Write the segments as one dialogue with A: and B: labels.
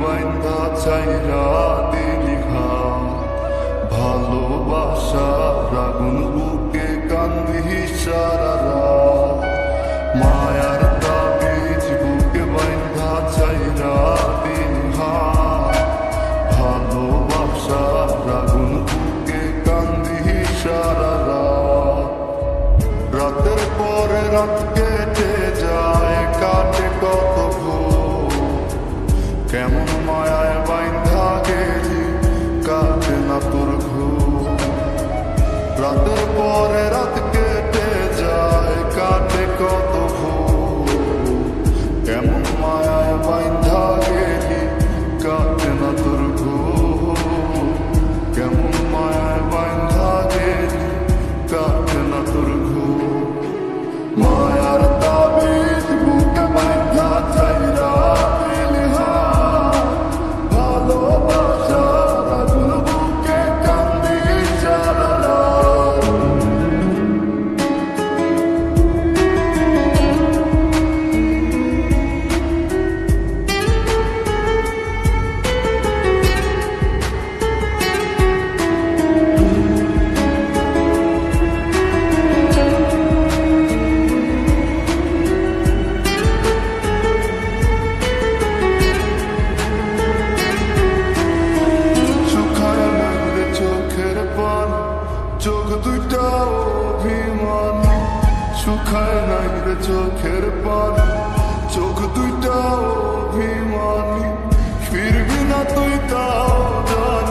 A: বাইন্দা চাইরা দিলি হাত ভালোবাসা রাগুন বুকে কান্দি সারা রাত মায়ার তাবিজ বুকে বাইন্দা চাইরা দিলি হাত ভালোবাসা রাগুন বুকে কান্দি সারা রাত রাতের পরে রাতকে রাতের পরে রাতকে খায় নাই রে চোখের পানি চোখ দুইটা অভিমানী ফিরবি না তুই তাও জানি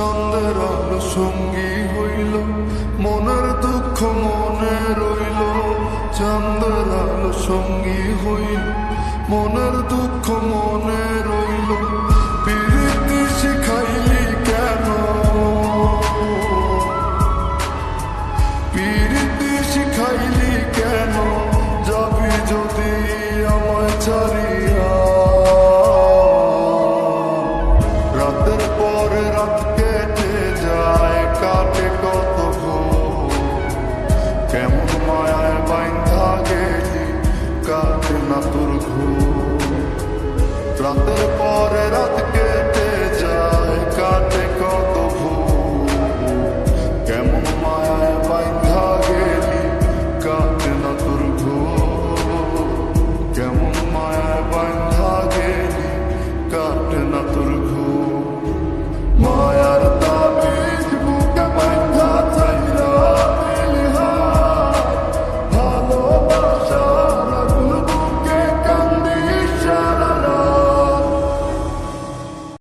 A: চন্দ্রের আলো সঙ্গী হইল, মনের দুঃখ মনে রইল। চন্দ্রের আলো সঙ্গী হইল, মনের দুঃখ মনে রইল। প্রীতি শিখাইলি কেন?